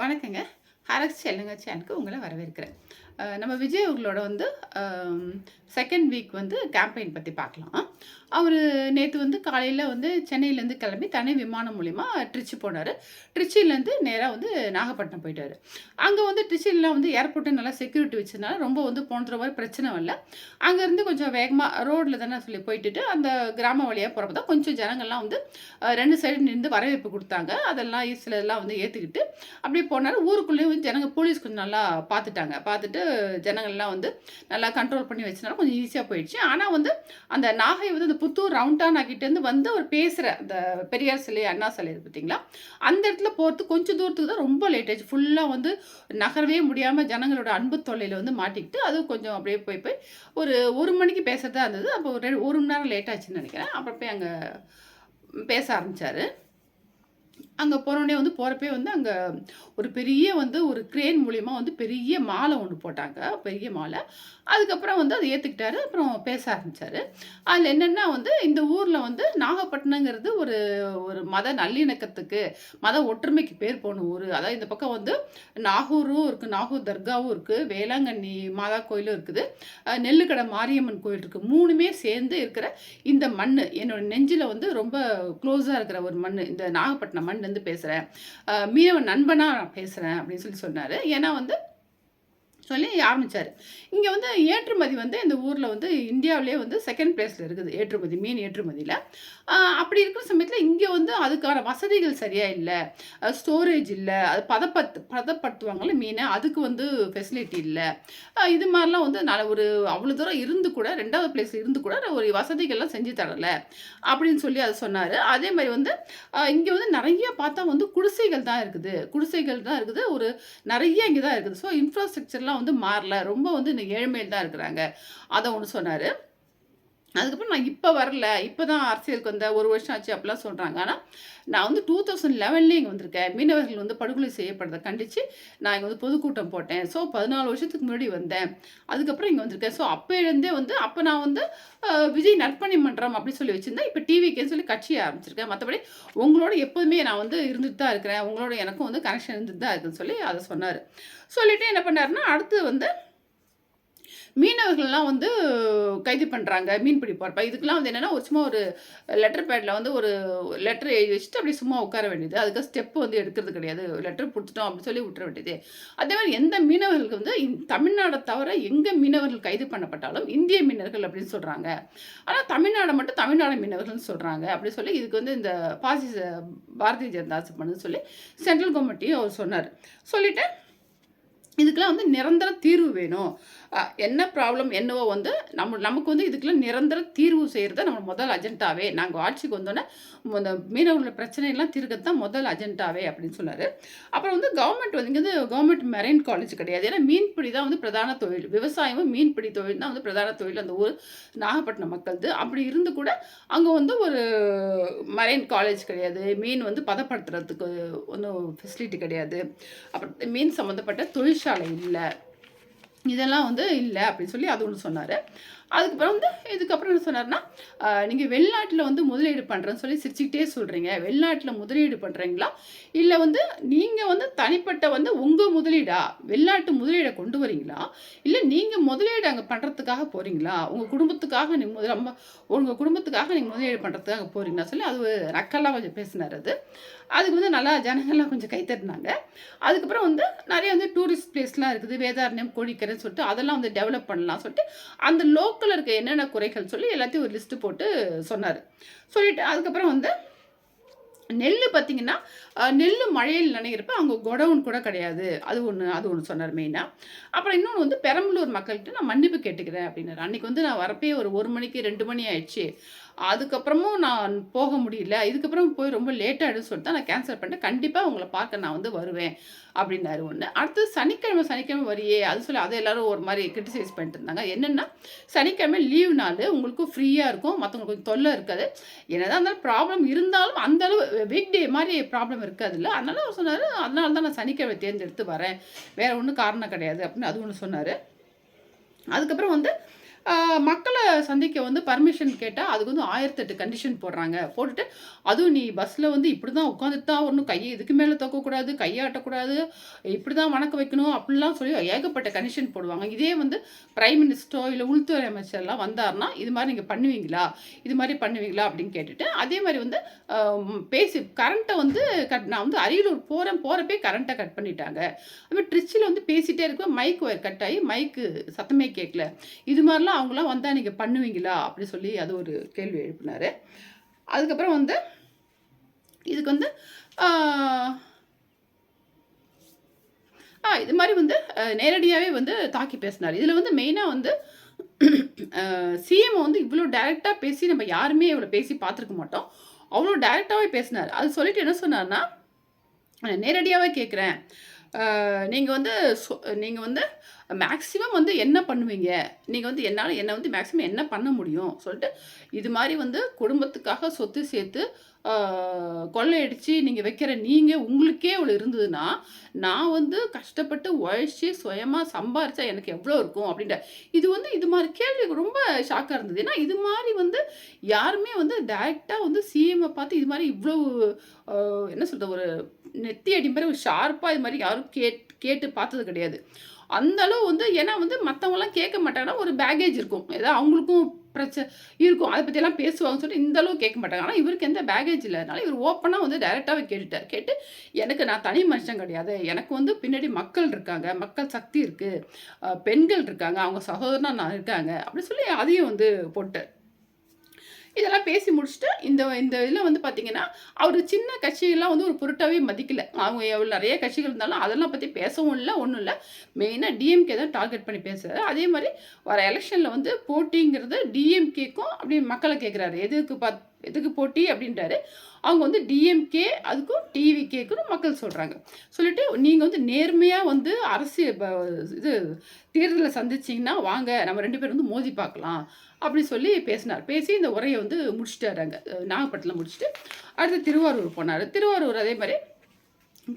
வணக்கங்க. ஹரக்ஸ் செல்லுங்க சேனுக்கு உங்களை வரவேற்கிறேன். நம்ம விஜய் அவர்களோட வந்து செகண்ட் வீக் வந்து கேம்பெயின் பற்றி பார்க்கலாம். அவர் நேற்று வந்து காலையில் வந்து சென்னையிலேருந்து கிளம்பி தனி விமானம் மூலிமா ட்ரிச்சி போனார். ட்ரிச்சிலேருந்து நேராக வந்து நாகப்பட்டினம் போயிட்டார். அங்கே வந்து ட்ரிச்சிலாம் வந்து ஏர்போர்ட்டு நல்லா செக்யூரிட்டி வச்சதுனால ரொம்ப வந்து போன தடவை மாதிரி பிரச்சனை இல்லை அங்கேருந்து கொஞ்சம் வேகமாக ரோட்டில் தானே சொல்லி போயிட்டு அந்த கிராம வழியாக போகிறப்ப தான் கொஞ்சம் ஜனங்கள்லாம் வந்து ரெண்டு சைடு நின்று வரவேற்பு கொடுத்தாங்க. அதெல்லாம் சிலதெல்லாம் வந்து ஏற்றுக்கிட்டு அப்படியே போனார். ஊருக்குள்ளேயும் வந்து ஜனங்க போலீஸ் கொஞ்சம் நல்லா பார்த்துட்டாங்க பார்த்துட்டு ஜனங்கள்லாம் வந்து நல்லா கண்ட்ரோல் பண்ணி வச்சனால கொஞ்சம் ஈஸியாக போயிடுச்சு. ஆனால் வந்து அந்த நாகை வந்து அந்த புத்தூர் ரவுண்டானா கிட்டேருந்து வந்து அவர் பேசுகிற அந்த பெரியார் சிலை அண்ணா சிலை பார்த்தீங்களா அந்த இடத்துல போகிறதுக்கு கொஞ்சம் தூரத்துக்கு தான் ரொம்ப லேட் ஆயிடுச்சு. ஃபுல்லாக வந்து நகரவே முடியாமல் ஜனங்களோட அன்பு தொல்லையில் வந்து மாட்டிக்கிட்டு அது கொஞ்சம் அப்படியே போய் போய் ஒரு ஒரு மணிக்கு பேசுகிறதா இருந்தது. அப்போ ஒரு ஒரு மணி நேரம் லேட் ஆச்சுன்னு நினைக்கிறேன். அப்புறம் போய் அங்கே பேச ஆரம்பித்தார் அங்கே போனோடனே வந்து போகிறப்பே வந்து அங்கே ஒரு பெரிய வந்து ஒரு கிரேன் மூலியமாக வந்து பெரிய மாலை ஒன்று போட்டாங்க. பெரிய மாலை. அதுக்கப்புறம் வந்து அதை ஏற்றுக்கிட்டாரு அப்புறம் பேச ஆரம்பித்தார் அதில் என்னென்னா வந்து இந்த ஊரில் வந்து நாகப்பட்டினங்கிறது ஒரு ஒரு மத நல்லிணக்கத்துக்கு மத ஒற்றுமைக்கு பேர் போன ஊர். அதாவது இந்த பக்கம் வந்து நாகூரும் இருக்குது நாகூர் தர்காவும் இருக்குது வேளாங்கண்ணி மாதா கோயிலும் இருக்குது. நெல்லுக்கடை மாரியம்மன் கோயில் இருக்குது மூணுமே சேர்ந்து இருக்கிற இந்த மண் என்னோட நெஞ்சில் வந்து ரொம்ப க்ளோஸாக இருக்கிற ஒரு மண் இந்த நாகப்பட்டினம் மண் இருந்து பேசுகிறேன் மீனவன் நண்பனாக நான் பேசுகிறேன் அப்படின்னு சொல்லி சொன்னார். ஏன்னா வந்து சொல்லி ஆரம்பித்தார் இங்கே வந்து ஏற்றுமதி வந்து இந்த ஊரில் வந்து இந்தியாவிலே வந்து செகண்ட் பிளேஸில் இருக்குது ஏற்றுமதி மீன் ஏற்றுமதியில். அப்படி இருக்கிற சமயத்தில் இங்கே வந்து அதுக்கான வசதிகள் சரியாக இல்லை ஸ்டோரேஜ் இல்லை அது பதப்பத்து பதப்படுத்துவாங்கள்ல மீனை அதுக்கு வந்து ஃபெசிலிட்டி இல்லை. இது மாதிரிலாம் வந்து நல்ல ஒரு அவ்வளோ தூரம் இருந்து கூட ரெண்டாவது பிளேஸ் இருந்து கூட ஒரு வசதிகள்லாம் செஞ்சு தரலை அப்படின்னு சொல்லி அதை சொன்னார். அதே மாதிரி வந்து இங்கே வந்து நிறைய பார்த்தா வந்து குடிசைகள் தான் இருக்குது. குடிசைகள் தான் இருக்குது ஒரு நிறைய இங்கே தான் இருக்குது. ஸோ இன்ஃப்ராஸ்ட்ரக்சர்லாம் வந்து மாறல. ரொம்ப வந்து இந்த ஏழ்மையில் தான் இருக்கிறாங்க. அதை ஒன்று சொன்னார். அதுக்கப்புறம் நான் இப்போ வரல. இப்போ தான் அரசியலுக்கு வந்த. ஒரு வருஷம் ஆச்சு அப்படிலாம் சொல்கிறாங்க ஆனால் நான் வந்து டூ தௌசண்ட் லெவன்லேயே இங்கே வந்திருக்கேன். மீனவர்கள் வந்து படுகொலை செய்யப்படுறதை கண்டித்து நான் இங்கே வந்து பொதுக்கூட்டம் போட்டேன். ஸோ பதினாலு வருஷத்துக்கு முன்னாடி வந்தேன். அதுக்கப்புறம் இங்கே வந்திருக்கேன். ஸோ அப்போலேருந்தே வந்து அப்போ நான் வந்து விஜய் நற்பணி மன்றம் அப்படி சொல்லி வச்சுருந்தேன். இப்போ டிவிக்கேன்னு சொல்லி கட்சியை ஆரம்பிச்சிருக்கேன். மற்றபடி உங்களோட எப்போதுமே நான் வந்து இருந்துட்டு தான் இருக்கிறேன். உங்களோட எனக்கும் வந்து கனெக்ஷன் இருந்துட்டு தான் இருக்குன்னு சொல்லி அதை சொன்னார். சொல்லிவிட்டு என்ன பண்ணாருன்னா அடுத்து வந்து மீனவர்கள்லாம் வந்து கைது பண்ணுறாங்க மீன் பிடி போகிறப்ப இதுக்கெல்லாம் வந்து என்னென்னா ஒரு சும்மா ஒரு லெட்டர் பேடில் வந்து ஒரு லெட்டர் எழுதி வச்சுட்டு அப்படியே சும்மா உட்கார வேண்டியது. அதுக்கு ஸ்டெப் வந்து எடுக்கிறது கிடையாது. லெட்டர் பிடிச்சிட்டோம் அப்படின்னு சொல்லி விட்டுற வேண்டியது. அதே மாதிரி எந்த மீனவர்களுக்கு வந்து தமிழ்நாடை தவிர எங்கே மீனவர்கள் கைது பண்ணப்பட்டாலும் இந்திய மீனவர்கள் அப்படின்னு சொல்கிறாங்க ஆனால் தமிழ்நாடை மட்டும் தமிழ்நாடு மீனவர்கள்னு சொல்கிறாங்க அப்படி சொல்லி இதுக்கு வந்து இந்த பாசிச பாரதிய ஜனதா பண்ணு சொல்லி சென்ட்ரல் கவர்மெண்ட்டையும் அவர் சொன்னார். சொல்லிவிட்டு இதுக்கெல்லாம் வந்து நிரந்தர தீர்வு வேணும். என்ன ப்ராப்ளம் என்னவோ வந்து நம்ம நமக்கு வந்து இதுக்கெல்லாம் நிரந்தர தீர்வு செய்கிறது நம்ம முதல் அஜெண்டாவே நாங்கள் ஆட்சிக்கு வந்தோன்னே இந்த மீனவர்களோட பிரச்சனையெல்லாம் தீர்க்கிறது தான் முதல் அஜெண்டாவே அப்படின்னு சொன்னார். அப்புறம் வந்து கவர்மெண்ட் வந்து இங்கே வந்து கவர்மெண்ட் மெரைன் காலேஜ் கிடையாது. ஏன்னா மீன்பிடி தான் வந்து பிரதான தொழில். விவசாயமும் மீன்பிடி தொழில் தான் வந்து பிரதான தொழில். அந்த ஊர் நாகப்பட்டினம் மக்கள்து. அப்படி இருந்து கூட அங்கே வந்து ஒரு மரைன் காலேஜ் கிடையாது. மீன் வந்து பதப்படுத்துறதுக்கு ஒன்றும் ஃபெசிலிட்டி கிடையாது. அப்புறம் மீன் சம்மந்தப்பட்ட தொழிற்சாலை இல்லை. இதெல்லாம் வந்து இல்லை அப்படின்னு சொல்லி அது ஒன்று சொன்னார். அதுக்கப்புறம் வந்து இதுக்கப்புறம் என்ன சொன்னார்னா நீங்கள் வெளிநாட்டில் வந்து முதலீடு பண்ணுறேன்னு சொல்லி சிரிச்சுக்கிட்டே சொல்கிறீங்க வெளிநாட்டில் முதலீடு பண்ணுறீங்களா இல்லை வந்து நீங்கள் வந்து தனிப்பட்ட வந்து உங்கள் முதலீடா? வெளிநாட்டு முதலீடை கொண்டு வரீங்களா? இல்லை நீங்கள் முதலீடு அங்கே பண்ணுறதுக்காக போகிறீங்களா உங்கள் குடும்பத்துக்காக நீங்கள் முதல் ரொம்ப உங்கள் குடும்பத்துக்காக நீங்கள் முதலீடு பண்ணுறதுக்காக போகிறீங்களா சொல்லி அது நக்கலாக கொஞ்சம் பேசினார் அது. அதுக்கு வந்து நல்லா ஜனங்கள்லாம் கொஞ்சம் கை தட்டினாங்க அதுக்கப்புறம் வந்து நிறைய வந்து டூரிஸ்ட் பிளேஸ்லாம் இருக்குது. வேதாரண்யம் கோழிக்கரைன்னு சொல்லிட்டு அதெல்லாம் வந்து டெவலப் பண்ணலாம் சொல்லிட்டு அந்த லோக்கலில் இருக்க என்னென்ன குறைகள் சொல்லி எல்லாத்தையும் ஒரு லிஸ்ட்டு போட்டு சொன்னார். சொல்லிட்டு அதுக்கப்புறம் வந்து நெல் பார்த்தீங்கன்னா நெல் மழையில் நனைகிறப்ப அவங்க குடவுன் கூட கிடையாது. அது ஒன்று அது ஒன்று சொன்னார் மெயினாக அப்புறம் இன்னொன்று வந்து பெரம்பலூர் மக்கள்கிட்ட நான் மன்னிப்பு கேட்டுக்கிறேன் அப்படின்னாரு. அன்றைக்கி வந்து நான் வரப்பே ஒரு ஒரு மணிக்கு ரெண்டு மணி ஆயிடுச்சு. அதுக்கப்புறமும் நான் போக முடியல. இதுக்கப்புறம் போய் ரொம்ப லேட் சொல்லிட்டு தான் நான் கேன்சல் பண்ணிட்டேன். கண்டிப்பாக உங்களை பார்க்க நான் வந்து வருவேன் அப்படின்னாரு ஒன்று அடுத்து சனிக்கிழமை சனிக்கிழமை வரியே. அது சொல்லி அதை எல்லாரும் ஒரு மாதிரி கிரிட்டிசைஸ் பண்ணிட்டு இருந்தாங்க. என்னென்னா சனிக்கிழமை லீவ் நாள் உங்களுக்கு ஃப்ரீயாக இருக்கும். மற்றவங்களுக்கு கொஞ்சம் தொல்லை இருக்காது. என்னதான் இருந்தாலும் ப்ராப்ளம் இருந்தாலும் அந்தளவு வீக் டே மாதிரி ப்ராப்ளம் இருக்காதுல்ல. அதனால அவர் சொன்னார் அதனால தான் நான் சனிக்கிழமை தேர்ந்தெடுத்து வரேன். வேறு ஒன்றும் காரணம் கிடையாது. அப்படின்னு அது ஒன்று சொன்னார். அதுக்கப்புறம் வந்து மக்களை சந்திக்க வந்து பர்மிஷன் கேட்டால் அதுக்கு வந்து ஆயிரத்தெட்டு கண்டிஷன் போடுறாங்க. போட்டுட்டு அதுவும் நீ பஸ்ஸில் வந்து இப்படி தான் உட்காந்துட்டு தான் வரணும். கையை இதுக்கு மேலே தூக்கக்கூடாது கையாட்டக்கூடாது இப்படி தான் வணக்கம் வைக்கணும் அப்படிலாம் சொல்லி ஏகப்பட்ட கண்டிஷன் போடுவாங்க. இதே வந்து பிரைம் மினிஸ்டரோ இல்லை உள்துறை அமைச்சர்லாம் வந்தாருன்னா இது மாதிரி நீங்கள் பண்ணுவீங்களா? இது மாதிரி பண்ணுவீங்களா? அப்படின்னு கேட்டுட்டு அதே மாதிரி வந்து பேசி கரண்ட்டை வந்து கட் நான் வந்து அரியலூர் போகிறேன் போகிறப்பே கரண்ட்டை கட் பண்ணிட்டாங்க. அதுமாதிரி ட்ரிச்சில் வந்து பேசிகிட்டே இருக்க மைக் ஒயர் கட் ஆகி மைக்கு சத்தமே கேட்கல இது மாதிரிலாம் அவங்களாம் வந்தால் நீங்கள் பண்ணுவீங்களா? அப்படி சொல்லி அது ஒரு கேள்வி எழுப்பினார். அதுக்கப்புறம் வந்து இதுக்கு வந்து ஆ இது மாதிரி வந்து நேரடியாகவே வந்து தாக்கி பேசினார். இதில் வந்து மெயினாக வந்து சிஎம் வந்து இவ்வளோ டைரெக்டாக பேசி நம்ம யாருமே இவ்வளோ பேசி பார்த்துருக்க மாட்டோம். அவ்வளோ டைரெக்டாகவே பேசினார். அது சொல்லிட்டு என்ன சொன்னார்னா நேரடியாகவே கேட்குறேன் நீங்கள் வந்து நீங்கள் வந்து மேக்ஸிமம் வந்து என்ன பண்ணுவீங்க? நீங்கள் வந்து என்னால் என்னை வந்து மேக்ஸிமம் என்ன பண்ண முடியும்? சொல்லிட்டு இது மாதிரி வந்து குடும்பத்துக்காக சொத்து சேர்த்து கொள்ளையடித்து கொள்ளையடிச்சு நீங்கள் வைக்கிற நீங்கள் உங்களுக்கே இவ்வளோ இருந்ததுன்னா நான் வந்து கஷ்டப்பட்டு உழைச்சி சுயமாக சம்பாரிச்சா எனக்கு எவ்வளோ இருக்கும் அப்படின்ற. இது வந்து இது மாதிரி கேள்வி ரொம்ப ஷாக்காக இருந்தது. ஏன்னா இது மாதிரி வந்து யாருமே வந்து டைரெக்டாக வந்து சிஎம்மை பார்த்து இது மாதிரி இவ்வளோ என்ன சொல்கிறது ஒரு நெத்தி அடி மாதிரி ஒரு ஷார்ப்பாக இது மாதிரி யாரும் கேட் கேட்டு பார்த்தது கிடையாது. அந்த அளவு வந்து ஏன்னா வந்து மற்றவங்களாம் கேட்க மாட்டாங்கன்னா ஒரு பேகேஜ் இருக்கும். ஏதோ அவங்களுக்கும் பிரச்சனை இருக்கும். அதை பற்றியெல்லாம் பேசுவாங்கன்னு சொல்லிட்டு இந்த அளவு கேட்க மாட்டாங்க. ஆனால் இவருக்கு எந்த பேகேஜ் இல்லைனால இவர் ஓப்பனாக வந்து டைரெக்டாகவே கேட்டுட்டார். கேட்டு எனக்கு நான் தனி மனுஷன் கிடையாது. எனக்கு வந்து பின்னாடி மக்கள் இருக்காங்க. மக்கள் சக்தி இருக்குது பெண்கள் இருக்காங்க. அவங்க சகோதரனாக நான் இருக்காங்க. அப்படின்னு சொல்லி அதையும் வந்து போட்டார் இதெல்லாம் பேசி முடிச்சுட்டு இந்த இந்த இதில் வந்து பார்த்தீங்கன்னா அவர் சின்ன கட்சியெல்லாம் வந்து ஒரு பொருட்டாகவே மதிக்கல. அவங்க எவ்வளோ நிறைய கட்சிகள் இருந்தாலும் அதெல்லாம் பற்றி பேசவும் இல்லை ஒன்றும் இல்லை. மெயினாக டிஎம்கே தான் டார்கெட் பண்ணி பேசுகிறாரு அதே மாதிரி வர எலெக்ஷனில் வந்து போட்டிங்கிறது டிஎம்கேக்கும் அப்படி மக்களை கேட்குறாரு எதுக்கு பாத் எதுக்கு போட்டி அப்படின்றாரு. அவங்க வந்து டிஎம்கே அதுக்கும் டிவிகேக்கும் மக்கள் சொல்கிறாங்க சொல்லிட்டு நீங்கள் வந்து நேர்மையாக வந்து அரசு இது தேர்தலை சந்திச்சிங்கன்னா வாங்க நம்ம ரெண்டு பேரும் வந்து மோதி பார்க்கலாம் அப்படி சொல்லி பேசினார். பேசி இந்த உரையை வந்து முடிச்சிட்டாரு நாகப்பட்டினம் முடிச்சுட்டு அடுத்து திருவாரூர் போனார். திருவாரூர் அதே மாதிரி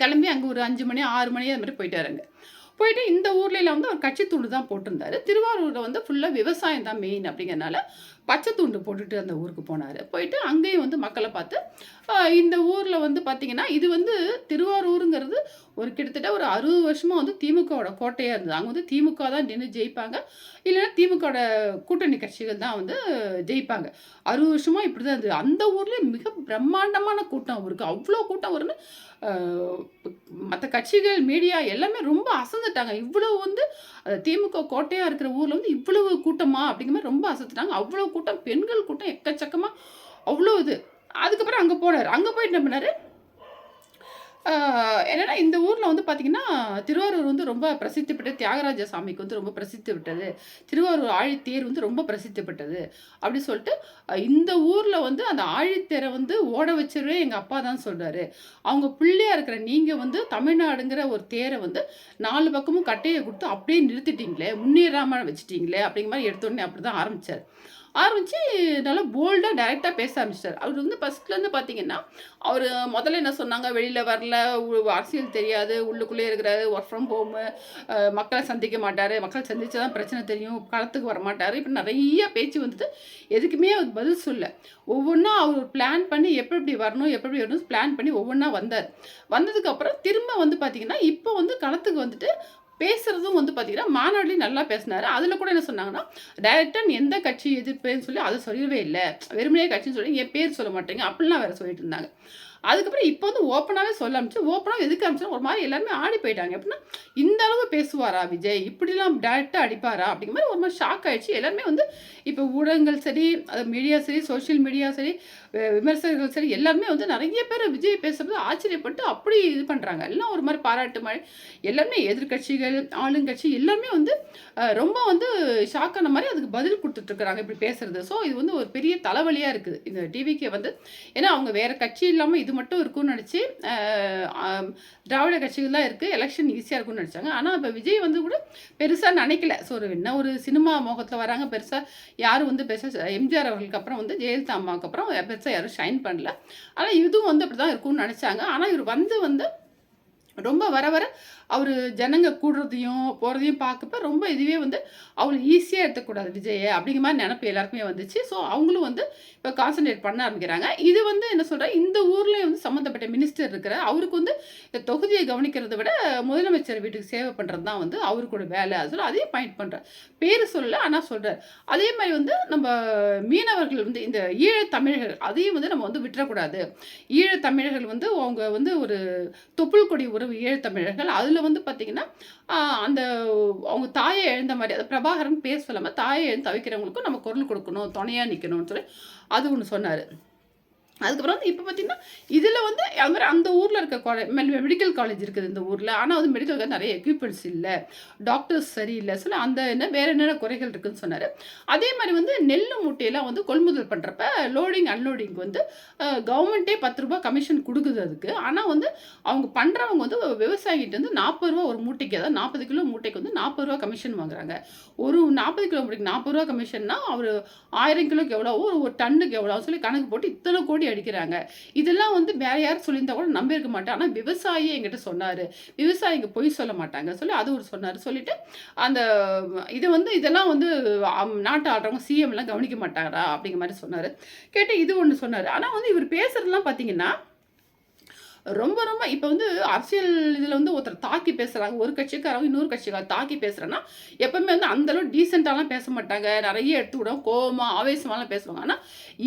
கிளம்பி அங்கே ஒரு அஞ்சு மணி ஆறு மணி அது மாதிரி போயிட்டாருங்க. போயிட்டு இந்த ஊர்ல வந்து அவர் கட்சி துண்டு தான் போட்டிருந்தாரு. திருவாரூரில் வந்து ஃபுல்லாக விவசாயம் தான் மெயின் அப்படிங்கறனால பச்சை துண்டு போட்டுட்டு அந்த ஊருக்கு போனார். போயிட்டு அங்கேயும் வந்து மக்களை பார்த்து இந்த ஊரில் வந்து பார்த்திங்கன்னா இது வந்து திருவாரூருங்கிறது ஒரு கிட்டத்தட்ட ஒரு அறுபது வருஷமாக வந்து திமுகவோட கோட்டையாக இருந்தது. அங்கே வந்து திமுக தான் நின்று ஜெயிப்பாங்க. இல்லைன்னா திமுகவோட கூட்டணி கட்சிகள் தான் வந்து ஜெயிப்பாங்க. அறுபது வருஷமாக இப்படி தான் இருந்தது. அந்த ஊர்லேயே மிக பிரம்மாண்டமான கூட்டம் இருக்குது அவ்வளோ கூட்டம் வரும்னு மற்ற கட்சிகள் மீடியா எல்லாமே ரொம்ப அசந்துட்டாங்க. இவ்வளவு வந்து திமுக கோட்டையாக இருக்கிற ஊரில் வந்து இவ்வளவு கூட்டமா அப்படிங்கிற மாதிரி ரொம்ப அசத்துட்டாங்க அவ்வளோ கூட்டம் பெண்கள் கூட்டம் எக்கச்சக்கமாக அவ்வளோ இது. அதுக்கப்புறம் அங்கே போனார். அங்கே போயிட்டு என்ன பண்ணார்? என்னன்னா இந்த ஊரில் வந்து பார்த்தீங்கன்னா திருவாரூர் வந்து ரொம்ப பிரசித்தி பெற்ற தியாகராஜ சாமிக்கு வந்து ரொம்ப பிரசித்தி பெற்றது திருவாரூர் ஆழித்தேர் வந்து ரொம்ப பிரசித்தி பெற்றது அப்படி சொல்லிட்டு இந்த ஊரில் வந்து அந்த ஆழித்தேரை வந்து ஓட வச்சிருவே எங்கள் அப்பா தான் சொல்கிறாரு அவங்க பிள்ளையாக இருக்கிற நீங்கள் வந்து தமிழ்நாடுங்கிற ஒரு தேரை வந்து நாலு பக்கமும் கட்டையை கொடுத்து அப்படியே நிறுத்திட்டீங்களே முன்னேறாமல் வச்சுட்டீங்களே அப்படிங்கிற மாதிரி எடுத்தோடனே அப்படி தான் ஆரம்பித்தார் ஆரம்பித்து நல்லா போல்டாக டைரெக்டாக பேச ஆரம்பிச்சிட்டார். அவர் வந்து ஃபஸ்ட்லேருந்து பார்த்தீங்கன்னா அவர் முதல்ல என்ன சொன்னாங்க? வெளியில் வரல அரசியல் தெரியாது உள்ளுக்குள்ளே இருக்கிறாரு ஒர்க் ஃப்ரம் ஹோமு மக்களை சந்திக்க மாட்டார். மக்கள் சந்திச்சா தான் பிரச்சனை தெரியும் களத்துக்கு வர மாட்டார் இப்போ நிறைய பேச்சு வந்துட்டு எதுக்குமே அவர் பதில் சொல்ல ஒவ்வொன்றா அவர் பிளான் பண்ணி எப்படி எப்படி வரணும் எப்படி வரணும் பிளான் பண்ணி ஒவ்வொன்றா வந்தார். வந்ததுக்கப்புறம் திரும்ப வந்து பார்த்தீங்கன்னா இப்போ வந்து களத்துக்கு வந்துட்டு பேசுகிறதும் வந்து பார்த்தீங்கன்னா மாநாடுலையும் நல்லா பேசினார். அதில் கூட என்ன சொன்னாங்கன்னா டைரக்டாக எந்த கட்சி எதிர்ப்புன்னு சொல்லி அதை சொல்லவே இல்லை. வெறுமனே கட்சின்னு சொல்லி என் பேர் சொல்ல மாட்டேங்க. அப்படிலாம் வேறு சொல்லிட்டு இருந்தாங்க. அதுக்கப்புறம் இப்போ வந்து ஓப்பனாகவே சொல்ல ஆரம்பிச்சு ஓப்பனாக எதுக்கு ஆரம்பிச்சா ஒரு மாதிரி எல்லாருமே ஆடி போயிட்டாங்க. எப்படின்னா இந்த அளவு பேசுவாரா விஜய்? இப்படிலாம் டேரெக்டாக அடிப்பாரா? அப்படிங்கிற மாதிரி ஒரு மாதிரி ஷாக் ஆயிடுச்சு. எல்லாருமே வந்து இப்போ ஊடகங்கள் சரி அது மீடியா சரி சோஷியல் மீடியா சரி விமர்சகர்கள் சரி எல்லாருமே வந்து நிறைய பேர் விஜய் பேசுறது ஆச்சரியப்பட்டு அப்படி இது பண்ணுறாங்க எல்லாம் ஒரு மாதிரி பாராட்டு மழை எல்லாருமே எதிர்க்கட்சிகள் ஆளுங்கட்சி எல்லாருமே வந்து ரொம்ப வந்து ஷாக்கான மாதிரி அதுக்கு பதில் கொடுத்துட்ருக்குறாங்க இப்படி பேசுறது. ஸோ இது வந்து ஒரு பெரிய தலைவலியாக இருக்குது. இந்த டிவிக்கே வந்து. ஏன்னா அவங்க வேறு கட்சி இல்லாமல் இது மட்டும் இருக்கும்னு நினச்சி திராவிட கட்சிகள் தான் இருக்குது எலெக்ஷன் ஈஸியாக இருக்கும்னு நினச்சாங்க. ஆனால் இப்போ விஜய் வந்து கூட பெருசாக நினைக்கல. ஸோ ஒரு என்ன ஒரு சினிமா முகத்தில் வராங்க பெருசாக யாரும் வந்து பெருசாக எம்ஜிஆர் அவர்களுக்கு அப்புறம் வந்து ஜெயலலிதா அம்மாவுக்கு அப்புறம் பெருசாக யாரும் ஷைன் பண்ணல. ஆனால் இதுவும் வந்து அப்படி தான் இருக்கும்னு நினச்சாங்க. ஆனால் இவர் வந்து வந்து ரொம்ப வர வர அவர் ஜனங்க கூடுறதையும் போகிறதையும் பார்க்கப்ப ரொம்ப இதுவே வந்து அவர் ஈஸியாக எடுத்துக்கூடாது விஜயை அப்படிங்கிற மாதிரி நினப்பு எல்லாருக்குமே வந்துச்சு. ஸோ அவங்களும் வந்து இப்போ கான்சன்ட்ரேட் பண்ண ஆரம்பிக்கிறாங்க. இது வந்து என்ன சொல்கிறேன் இந்த ஊர்லேயும் வந்து சம்மந்தப்பட்ட மினிஸ்டர் இருக்கிற அவருக்கு வந்து இந்த தொகுதியை கவனிக்கிறத விட முதலமைச்சர் வீட்டுக்கு சேவை பண்ணுறது தான் வந்து அவருக்கூட வேலை. அது சொல்ல அதையும் பாயிண்ட் பண்ணுறார் பேர் சொல்லலை ஆனால் சொல்கிறார் அதே மாதிரி வந்து நம்ம மீனவர்கள் வந்து இந்த ஈழ தமிழர்கள் அதையும் வந்து நம்ம வந்து விட்டுறக்கூடாது. ஈழ தமிழர்கள் வந்து அவங்க வந்து ஒரு தொப்புள் கொடி உறவு ஈழத்தமிழர்கள் அதில் வந்து பார்த்திங்கன்னா அந்த அவங்க தாயை எழுந்த மாதிரி அது பிரபாகரன் பேர் சொல்லாமல் தாயை எழுந்து தவிக்கிறவங்களுக்கும் நம்ம குரல் கொடுக்கணும் துணையாக நிற்கணும்னு சொல்லி அது ஒன்று சொன்னார். அதுக்கப்புறம் வந்து இப்போ பார்த்தீங்கன்னா இதில் வந்து அது மாதிரி அந்த ஊரில் இருக்க காலேஜ் மெடிக்கல் காலேஜ் இருக்குது இந்த ஊரில். ஆனால் வந்து மெடிக்கல் காலேஜ் நிறைய எக்யூப்மெண்ட்ஸ் இல்லை. டாக்டர்ஸ் சரியில்லை. சொல்ல அந்த என்ன வேறு என்னென்ன குறைகள் இருக்குதுன்னு சொன்னார். அதே மாதிரி வந்து நெல் மூட்டையெல்லாம் வந்து கொள்முதல் பண்ணுறப்ப லோடிங் அன்லோடிங் வந்து கவர்மெண்ட்டே பத்து ரூபா கமிஷன் கொடுக்குது அதுக்கு. ஆனால் வந்து அவங்க பண்ணுறவங்க வந்து விவசாயிகிட்ட வந்து நாற்பது ரூபா ஒரு மூட்டைக்கு அதாவது நாற்பது கிலோ மூட்டைக்கு வந்து நாற்பது ரூபா கமிஷன் வாங்குறாங்க. ஒரு நாற்பது கிலோ மூட்டைக்கு நாற்பது ரூபா கமிஷன்னா அவர் ஆயிரம் கிலோக்கு எவ்வளோ ஒரு டன்னுக்கு எவ்வளோ சொல்லி கணக்கு போட்டு இத்தனை கோடி அடிக்கிறாங்க. இதெல்லாம் வந்து வேற யாரும் சொல்லியிருந்தா கூட நம்ப இருக்க மாட்டேன் ஆனால் விவசாயி எங்கிட்ட சொன்னார். விவசாயிங்க பொய் சொல்ல மாட்டாங்க. சொல்லி அது ஒரு சொன்னார். சொல்லிட்டு அந்த இது வந்து இதெல்லாம் வந்து நாட்டு ஆடுறவங்க சிஎம்லாம் கவனிக்க மாட்டாரா? அப்படிங்கிற மாதிரி சொன்னார். கேட்டு இது ஒன்று சொன்னார். ஆனால் வந்து இவர் பேசுகிறதுலாம் பார்த்தீங்கன்னா ரொம்ப ரொம்ப இப்போ வந்து அரசியல் இதில் வந்து ஒருத்தர் தாக்கி பேசுகிறாங்க ஒரு கட்சிக்காரங்க இன்னொரு கட்சிக்கார தாக்கி பேசுகிறேன்னா எப்பவுமே வந்து அந்தளவு டீசெண்டாலாம் பேச மாட்டாங்க. நிறைய எடுத்து விட கோபமாக ஆவேசமாலாம் பேசுவாங்க. ஆனால்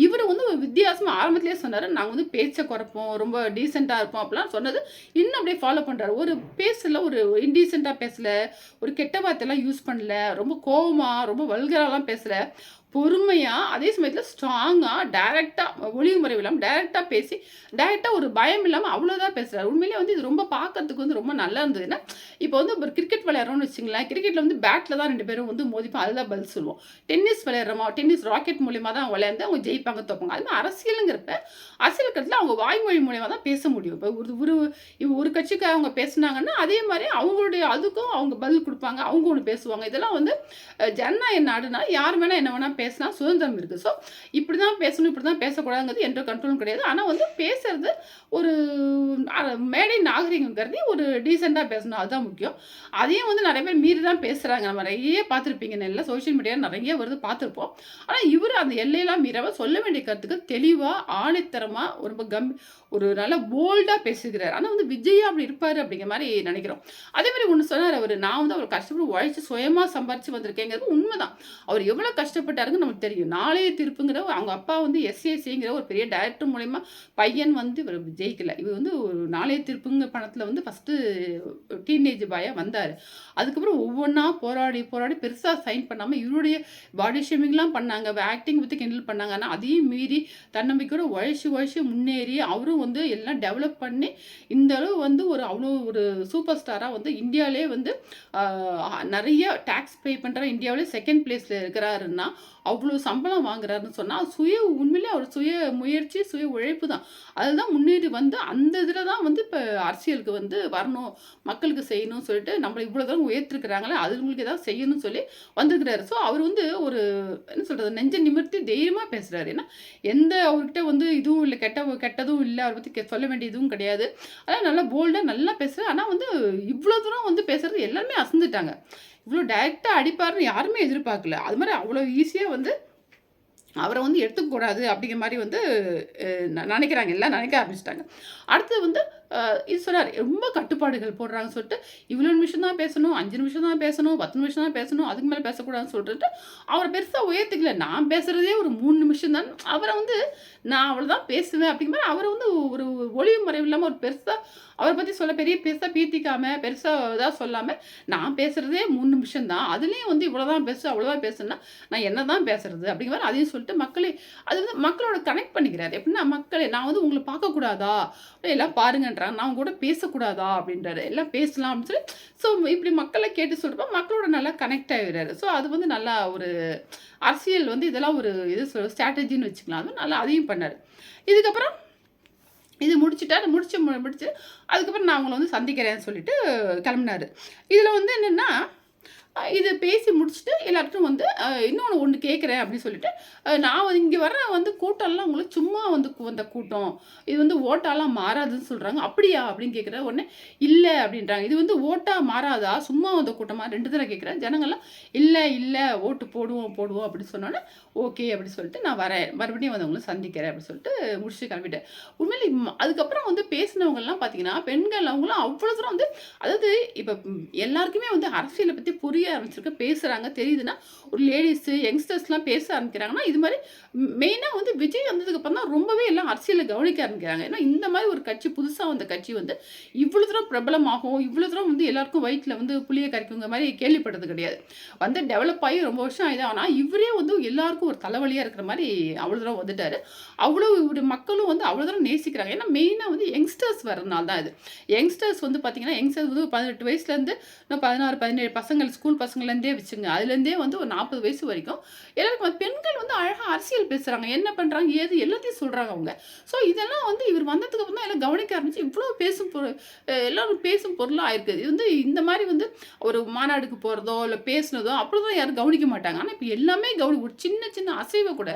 இவர் வந்து ஒரு வித்தியாசமாக ஆரம்பத்திலே சொன்னார் நாங்கள் வந்து பேச்சை குறைப்போம். ரொம்ப டீசெண்டாக இருப்போம். அப்படிலாம் சொன்னது இன்னும் அப்படியே ஃபாலோ பண்ணுறாரு ஒரு பேசல ஒரு இன்டீசெண்டாக பேசலை ஒரு கெட்ட வார்த்தையெல்லாம் யூஸ் பண்ணல ரொம்ப கோபமாக ரொம்ப வல்கராலாம் பேசலை. பொறுமையாக அதே சமயத்தில் ஸ்ட்ராங்காக டைரெக்டாக ஒளிவு முறை இல்லாமல் டைரெக்டாக பேசி டைரெக்டாக ஒரு பயம் இல்லாமல் அவ்வளோதான் பேசுகிறார் உண்மையிலே வந்து இது ரொம்ப பார்க்கறதுக்கு வந்து ரொம்ப நல்லா இருந்ததுன்னா இப்போ வந்து ஒரு கிரிக்கெட் விளையாடுறோம்னு வச்சுங்களேன் கிரிக்கெட்டில் வந்து பேட்டில் தான் ரெண்டு பேரும் வந்து மோதிப்போம். அதுதான் பதில் சொல்லுவோம். டென்னிஸ் விளையாடுறோமா டென்னிஸ் ராக்கெட் மூலியமாக தான் விளையாண்டு அவங்க ஜெயிப்பாங்க தோப்பாங்க. அது மாதிரி அரசியலுங்கிறப்ப அரசியல் கட்டத்தில் அவங்க வாய்மொழி மூலியமாக தான் பேச முடியும். இப்போ ஒரு ஒரு ஒரு கட்சிக்கு அவங்க பேசுனாங்கன்னா அதே மாதிரி அவங்களுடைய அதுக்கும் அவங்க பதில் கொடுப்பாங்க அவங்க ஒன்று பேசுவாங்க. இதெல்லாம் வந்து ஜனநாயக நாடுனா யார் வேணால் என்ன வேணால் பேசினா சுதந்திரம் இருக்குது ஸோ இப்படி தான் பேசணும் இப்படி தான் பேசக்கூடாதுங்கிறது எந்த கண்ட்ரோலும் கிடையாது. ஆனால் வந்து பேசுறது ஒரு மேடை நாகரிகங்கிறது ஒரு டீசெண்டாக பேசணும். அதுதான் முக்கியம். அதையும் வந்து நிறைய பேர் மீறி தான் பேசுகிறாங்க நம்ம நிறைய பார்த்துருப்பீங்க நல்லா. சோஷியல் மீடியா நிறைய வருது பார்த்துருப்போம். ஆனால் இவர் அந்த எல்லையெல்லாம் மீறவ சொல்ல வேண்டிய கருத்துக்கு தெளிவாக ஆணித்தரமாக ரொம்ப கம் ஒரு நல்ல போல்டாக பேசுகிறார். ஆனால் வந்து விஜய் அப்படி இருப்பார் அப்படிங்கிற மாதிரி நினைக்கிறோம். அதே மாதிரி ஒன்று சொன்னார் அவர். நான் வந்து அவர் கஷ்டப்பட்டு உழைச்சி சுயமாக சம்பாரிச்சு வந்திருக்கேங்கிறது உண்மைதான். அவர் எவ்வளோ கஷ்டப்பட்டார் இருக்காருங்க நமக்கு தெரியும். நாளைய திருப்புங்கிற அவங்க அப்பா வந்து எஸ்ஏசிங்கிற ஒரு பெரிய டைரக்டர் மூலயமா பையன் வந்து இவர் ஜெயிக்கல. இவர் வந்து ஒரு நாளைய திருப்புங்க பணத்தில் வந்து ஃபஸ்ட்டு டீனேஜ் பாயாக வந்தார். அதுக்கப்புறம் ஒவ்வொன்றா போராடி போராடி பெருசாக சைன் பண்ணாமல் இவருடைய பாடி ஷேமிங்லாம் பண்ணாங்க. ஆக்டிங் வித்து கிண்டில் பண்ணாங்க. ஆனால் அதையும் மீறி தன்னம்பிக்கையோட உழைச்சி உழைச்சி முன்னேறி அவரும் அவரும் வந்து எல்லாம் டெவலப் பண்ணி இந்த அளவு வந்து ஒரு அவ்வளோ ஒரு சூப்பர் ஸ்டாராக வந்து இந்தியாவிலே வந்து நிறைய டேக்ஸ் பே பண்ணுற இந்தியாவிலே செகண்ட் பிளேஸில் இருக்கிறாருன்னா அவ்வளோ சம்பளம் வாங்குறாருன்னு சொன்னால் சுய உண்மையிலே அவர் சுய முயற்சி சுய உழைப்பு தான். அதுதான் முன்னேறி வந்து அந்த இதில் தான் வந்து இப்போ அரசியலுக்கு வந்து வரணும் மக்களுக்கு செய்யணும்னு சொல்லிட்டு நம்மளை இவ்வளோ தூரம் உயர்த்திருக்கிறாங்களே அதுங்களுக்கு ஏதாவது செய்யணும்னு சொல்லி வந்திருக்கிறாரு. ஸோ அவர் வந்து ஒரு என்ன சொல்கிறது நெஞ்ச நிமிர்த்தி தைரியமாக பேசுகிறாரு ஏன்னா எந்த அவர்கிட்ட வந்து இதுவும் இல்லை கெட்ட கெட்டதும் இல்லை அவரை பற்றி சொல்ல வேண்டிய இதுவும் கிடையாது. அதான் நல்லா போல்டாக நல்லா பேசுகிறார் ஆனால் வந்து இவ்வளோ தூரம் வந்து பேசுகிறது எல்லாருமே அசந்துட்டாங்க. இவ்வளோ டைரெக்டாக அடிப்பார்னு யாருமே எதிர்பார்க்கல. அது மாதிரி அவ்வளோ ஈஸியாக வந்து அவரை வந்து எடுத்துக்கூடாது அப்படிங்கிற மாதிரி வந்து நினைக்கிறாங்க. எல்லாம் நினைக்க ஆரம்பிச்சிட்டாங்க. அடுத்தது வந்து இது சொன்னார் ரொம்ப கட்டுப்பாடுகள் போடுறாங்க சொல்லிட்டு இவ்வளோ நிமிஷம் தான் பேசணும் அஞ்சு நிமிஷம் தான் பேசணும் பத்து நிமிஷம் தான் பேசணும் அதுக்கு மேலே பேசக்கூடாதுன்னு சொல்லிட்டு அவரை பெருசாக உயர்த்திக்கல. நான் பேசுகிறதே ஒரு மூணு நிமிஷம் தான். அவரை வந்து நான் அவ்வளோதான் பேசுவேன் அப்படிங்கிற மாதிரி அவரை வந்து ஒரு ஒளிவு மறைவு இல்லாமல் ஒரு பெருசாக அவரை பற்றி சொல்ல பெரிய பெருசாக பீத்திக்காமல் பெருசாக இதாக சொல்லாமல் நான் பேசுகிறதே மூணு நிமிஷம் தான். அதுலேயும் வந்து இவ்வளோ தான் பேசு அவ்வளோதான் பேசுனா நான் என்ன தான் பேசுறது அப்படிங்கிற மாதிரி அதையும் சொல்லிட்டு மக்களே அது வந்து மக்களோட கனெக்ட் பண்ணிக்கிறாரு. எப்படின்னா மக்களே நான் வந்து உங்களை பார்க்கக்கூடாதா? எல்லாம் பாருங்கன்றாங்க நான் கூட பேசக்கூடாதா? அப்படின்றாரு. எல்லாம் பேசலாம் அப்படின்னு சொல்லி ஸோ இப்படி மக்களை கேட்டு சொல்கிறப்ப மக்களோட நல்லா கனெக்ட் ஆகிடுறாரு ஸோ அது வந்து நல்லா ஒரு அரசியல் வந்து இதெல்லாம் ஒரு இது சொல் ஸ்ட்ராட்டஜின்னு வச்சுக்கலாம். அது நல்லா அதையும் பண்ணார். இதுக்கப்புறம் இது முடிச்சுட்டா முடிச்சு முடிச்சு அதுக்கப்புறம் நான் அவங்கள வந்து சந்திக்கிறேன்னு சொல்லிட்டு கிளம்புனாரு. இதில் வந்து என்னென்னா இது பேசி முடிச்சுட்டு எல்லாருக்கும் வந்து இன்னொன்று ஒன்று கேட்குறேன் அப்படின்னு சொல்லிட்டு நான் வந்து இங்கே வர வந்து கூட்டம்லாம் உங்களுக்கு சும்மா வந்து வந்த கூட்டம். இது வந்து ஓட்டாலாம் மாறாதுன்னு சொல்கிறாங்க அப்படியா? அப்படின்னு கேட்குற உடனே இல்லை அப்படின்றாங்க. இது வந்து ஓட்டா மாறாதா? சும்மா வந்த கூட்டமாக ரெண்டு தடவை கேட்குறேன் ஜனங்கள்லாம் இல்லை இல்லை ஓட்டு போடுவோம் போடுவோம் அப்படின்னு சொன்னோன்னே ஓகே அப்படின்னு சொல்லிட்டு நான் வரேன். மறுபடியும் வந்து உங்களை சந்திக்கிறேன் அப்படின்னு சொல்லிட்டு முடிச்சு கிளம்பிட்டேன். உண்மையிலே அதுக்கப்புறம் வந்து பேசினவங்கலாம் பார்த்தீங்கன்னா பெண்கள் அவங்களாம் அவ்வளோ தூரம் வந்து அதாவது இப்போ எல்லாருக்குமே வந்து அரசியலை பற்றி புரிய ஆரம்பிச்சிருக்கு பேசுகிறாங்க தெரியுதுன்னா ஒரு லேடிஸு யங்ஸ்டர்ஸ்லாம் பேச ஆரம்பிக்கிறாங்கன்னா இது மாதிரி மெயினாக வந்து விஜய் வந்ததுக்கப்புறம் தான் ரொம்பவே எல்லாம் அரசியலை கவனிக்க ஆரம்பிக்கிறாங்க. ஏன்னா இந்த மாதிரி ஒரு கட்சி புதுசாக வந்த கட்சி வந்து இவ்வளோ தூரம் பிரபலமாகும் இவ்வளோ தூரம் வந்து எல்லாருக்கும் வயிற்றில் வந்து புளியை கரைக்குங்க மாதிரி கேள்விப்பட்டது கிடையாது. வந்து டெவலப் ஆகி ரொம்ப வருஷம் ஆயுது. ஆனால் இவரே வந்து எல்லாருக்கும் ஒரு தலைவலியாக இருக்கிற மாதிரி அவ்வளோ தூரம் வந்துட்டாரு. அவ்வளோ இவர் மக்களும் வந்து அவ்வளோ தூரம் நேசிக்கிறாங்க. ஏன்னா மெயினாக வந்து யங்ஸ்டர்ஸ் வரனால தான் இது. யங்ஸ்டர்ஸ் வந்து பார்த்தீங்கன்னா யங்ஸ்டர்ஸ் வந்து பதினெட்டு வயசுலேருந்து இன்னும் பதினாறு பதினேழு பசங்கள் ஸ்கூல் பசங்கள்லேருந்தே வச்சுங்க. அதுலேருந்தே வந்து ஒரு நாற்பது வயசு வரைக்கும் எல்லாருக்கும் பெண்கள் வந்து அழகாக அரசியல் பேசுகிறாங்க என்ன பண்ணுறாங்க ஏது எல்லாத்தையும் சொல்கிறாங்க அவங்க. ஸோ இதெல்லாம் வந்து இவர் வந்ததுக்கு அப்புறம் தான் எல்லாம் கவனிக்க ஆரம்பிச்சு இவ்வளோ பேசும் பொருள் எல்லோரும் பேசும் பொருளாக இருக்குது இது வந்து இந்த மாதிரி வந்து ஒரு மாநாடுக்கு போகிறதோ இல்லை பேசுனதோ அப்படி தான் யாரும் கவனிக்க மாட்டாங்க. ஆனால் இப்போ எல்லாமே கவனி ஒரு சின்ன சின்ன அசைவை கூட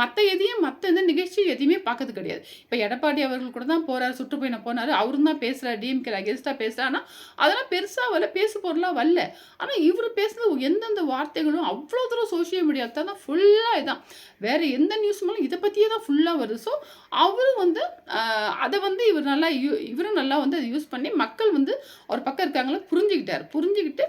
மற்ற எதையும் மற்ற எந்த நிகழ்ச்சி எதையுமே பார்க்கறது கிடையாது. இப்போ எடப்பாடி அவர்கள் கூட தான் போகிறார் சுற்றுப்பயணம் போனார். அவரும் தான் பேசுகிறார் டிஎம்கே அகேன்ஸ்டாக பேசுகிறார் ஆனால் அதெல்லாம் பெருசாக வரல பேசு பொருளாக வரல. ஆனால் இவர் பேசின எந்தெந்த வார்த்தைகளும் அவ்வளோ தூரம் சோஷியல் மீடியா தான் ஃபுல்லாக இதான். வேறு எந்த நியூஸும் இதை பற்றியே தான் ஃபுல்லாக வருது. ஸோ அவரும் வந்து அதை வந்து இவர் நல்லா யூ இவரும் நல்லா வந்து அதை யூஸ் பண்ணி மக்கள் வந்து ஒரு பக்கம் இருக்காங்களோ புரிஞ்சுக்கிட்டார். புரிஞ்சுக்கிட்டு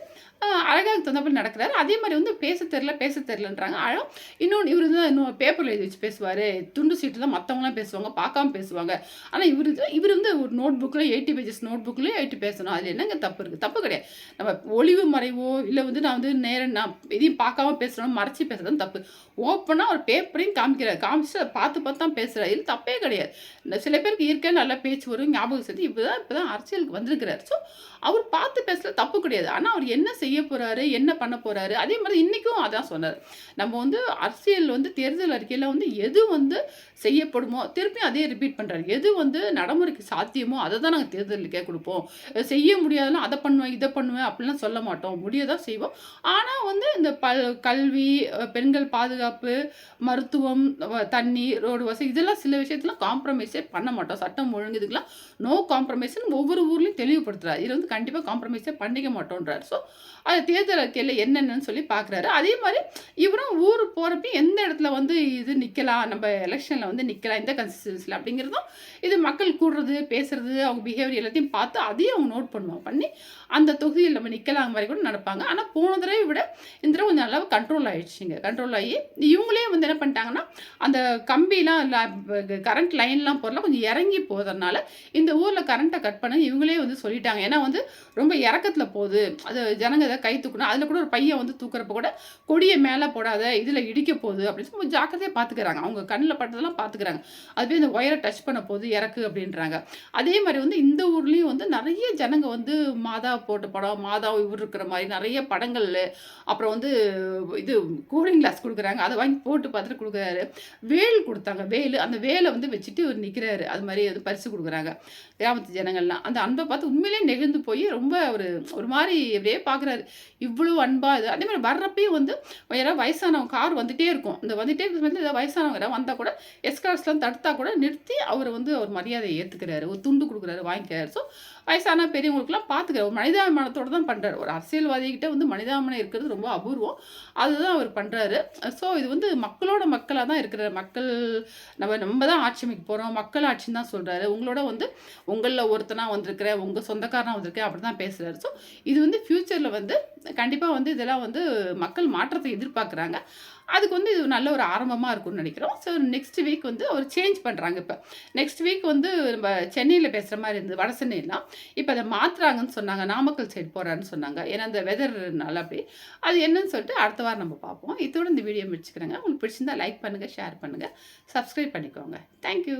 அழகாக தகுந்தபடி நடக்கிறாரு. அதே மாதிரி வந்து பேச தெரில பேச தெரிலன்றாங்க ஆனால் இன்னொன்று இவர் தான் இன்னும் பேப்பரில் எழுதி வச்சு பேசுவார். துண்டு சீட்டு தான் மற்றவங்களாம் பேசுவாங்க பார்க்காம பேசுவாங்க. ஆனால் இவர் இவர் வந்து ஒரு நோட் புக்கில் எயிட்டி பேஜஸ் நோட் புக்லேயும் எயிட்டி பேசணும். அதில் என்னங்க தப்பு இருக்குது தப்பு கிடையாது. நம்ம ஒளிவு மறைவோ இல்லை வந்து நான் வந்து நேரம் நான் எதையும் பார்க்காம பேசுகிறோம் மறைச்சி பேசுறது தப்பு. ஓப்பனாக ஒரு பே எப்படின்னு காமிக்கிறார் காமிச்சு பார்த்து பார்த்து தான் பேசுகிறார் இது தப்பே கிடையாது. இந்த சில பேருக்கு இயற்கை நல்லா பேச்சு வரும் ஞாபகம் சக்தி இப்போ தான் இப்போ தான் அரசியலுக்கு வந்திருக்கிறார். ஸோ அவர் பார்த்து பேசுகிற தப்பு கிடையாது. ஆனால் அவர் என்ன செய்ய போகிறாரு என்ன பண்ண போகிறாரு அதே மாதிரி இன்றைக்கும் அதான் சொன்னார். நம்ம வந்து அரசியல் வந்து தேர்தல் அறிக்கையில் வந்து எது வந்து செய்யப்படுமோ திருப்பியும் அதே ரிப்பீட் பண்ணுறாரு எது வந்து நடைமுறைக்கு சாத்தியமோ அதை தான் நாங்கள் தேர்தலுக்கே கொடுப்போம். செய்ய முடியாதெல்லாம் அதை பண்ணுவேன் இதை பண்ணுவேன் அப்படிலாம் சொல்ல மாட்டோம். முடியதான் செய்வோம். ஆனால் வந்து இந்த ப கல்வி பெண்கள் பாதுகாப்பு மருத்துவம் தண்ணி ரோடு வசதி இதெல்லாம் சில விஷயத்துலாம் காம்ப்ரமைஸே பண்ண மாட்டோம். சட்டம் ஒழுங்கு இதுக்கெல்லாம் நோ காம்ப்ரமைஸ்னு ஒவ்வொரு ஊர்லேயும் தெளிவுபடுத்துறாரு. இது வந்து கண்டிப்பாக காம்ப்ரமைஸே பண்ணிக்க மாட்டோன்றார். ஸோ அது தேர்தல் அறிக்கையில் என்னென்னு சொல்லி பார்க்குறாரு. அதே மாதிரி இவரும் ஊர் போகிறப்ப எந்த இடத்துல வந்து இது நிற்கலாம் நம்ம எலெக்ஷனில் வந்து நிற்கலாம் இந்த கன்சிஸ்டன்சியில் அப்படிங்கிறதும் இது மக்கள் கூடுறது பேசுறது அவங்க பிஹேவியர் எல்லாத்தையும் பார்த்து அதையும் அவங்க நோட் பண்ணுவோம் பண்ணி அந்த தொகுதியில் நம்ம நிற்கலாம் மாதிரி கூட நடப்பாங்க. ஆனால் போன தடவை விட இந்த தடவை கொஞ்சம் நல்லா கண்ட்ரோல் ஆயிடுச்சுங்க. கண்ட்ரோல் ஆகி இவங்களே வந்து என்ன பண்ணிட்டாங்கன்னா அந்த கம்பிலாம் கரண்ட் லைன்லாம் போகிறலாம் கொஞ்சம் இறங்கி போகிறதுனால இந்த ஊரில் கரண்ட்டை கட் பண்ண இவங்களே வந்து சொல்லிட்டாங்க. ஏன்னா வந்து ரொம்ப இறக்கத்தில் போகுது. அது ஜனங்க இதை கை தூக்கணும் அதில் கூட ஒரு பையன் வந்து தூக்குறப்ப கூட கொடியை மேலே போடாத இதில் இடிக்க போகுது அப்படின்னு சொல்லி ஜாக்கிரதையாக பார்த்துக்கிறாங்க அவங்க கண்ணில் பட்டதெல்லாம் பார்த்துக்கிறாங்க அதுவே இந்த ஒயரை டச் பண்ண போகுது இறக்கு அப்படின்றாங்க. அதே மாதிரி வந்து இந்த ஊர்லேயும் வந்து நிறைய ஜனங்க வந்து மாதா போட்ட படம் மாதா இவர் இருக்கிற மாதிரி நிறைய படங்கள் அப்புறம் வந்து இது கூலிங் கிளாஸ் கொடுக்குறாங்க. அதை வாங்கி போட்டு பார்த்துட்டு கொடுக்குறாரு. வேல் கொடுத்தாங்க. வேல் அந்த வேலை வந்து வச்சுட்டு இவர் நிற்கிறாரு அது மாதிரி அது பரிசு கொடுக்குறாங்க. கிராமத்து ஜனங்கள்லாம். அந்த அன்பை பார்த்து உண்மையிலேயே நெகிழ்ந்து போய் ரொம்ப ஒரு ஒரு மாதிரி அப்படியே பார்க்குறாரு. இவ்வளோ அன்பாக இது. அதே மாதிரி வர்றப்பயும் வந்து யாராவது வயசானவங்க கார் வந்துகிட்டே இருக்கும். இந்த வந்துட்டே இருக்கிற ஏதாவது வயசானவங்க யாராவது வந்தால் கூட எஸ்கார்ஸ்லாம் தடுத்தா கூட நிறுத்தி அவர் வந்து அவர் மரியாதையை ஏற்றுக்கிறாரு ஒரு துண்டு கொடுக்குறாரு வாங்கிக்கிறாரு. ஸோ வயசான பெரியவங்களுக்குலாம் பார்த்துக்கிறார் ஒரு மனிதாபிமானத்தோடு தான் பண்ணுறாரு ஒரு அரசியல்வாதிகிட்ட வந்து மனிதாபிமானம் இருக்கிறது ரொம்ப அபூர்வம். அதுதான் அவர் பண்ணுறாரு ஸோ இது வந்து மக்களோட மக்களாக தான் இருக்கிற மக்கள் நம்ம நம்ம தான் ஆட்சி அமைக்க போகிறோம் மக்கள் ஆட்சின்னு தான் சொல்கிறாரு உங்களோட வந்து உங்களில் ஒருத்தனாக வந்திருக்கிறேன் உங்கள் சொந்தக்காரனாக வந்திருக்கேன் அப்படி தான் பேசுகிறாரு ஸோ இது வந்து ஃப்யூச்சரில் வந்து கண்டிப்பாக வந்து இதெல்லாம் வந்து மக்கள் மாற்றத்தை எதிர்பார்க்குறாங்க. அதுக்கு வந்து இது நல்ல ஒரு ஆரம்பமாக இருக்கும்னு நினைக்கிறோம். ஸோ நெக்ஸ்ட் வீக் வந்து அவர் சேஞ்ச் பண்ணுறாங்க இப்போ. நெக்ஸ்ட் வீக் வந்து நம்ம சென்னையில் பேசுகிற மாதிரி இருந்தது வட சென்னையெல்லாம். இப்போ அதை மாற்றுறாங்கன்னு சொன்னாங்க நாமக்கல் சைடு போகிறான்னு சொன்னாங்க. ஏன்னா அந்த வெதர்னால அப்படி அது என்னன்னு சொல்லிட்டு அடுத்த வாரம் நம்ம பார்ப்போம். இதோட இந்த வீடியோ முடிச்சுக்கிறேங்க. உங்களுக்கு பிடிச்சிருந்தா லைக் பண்ணுங்கள் ஷேர் பண்ணுங்கள் சப்ஸ்கிரைப் பண்ணிக்கோங்க. தேங்க்யூ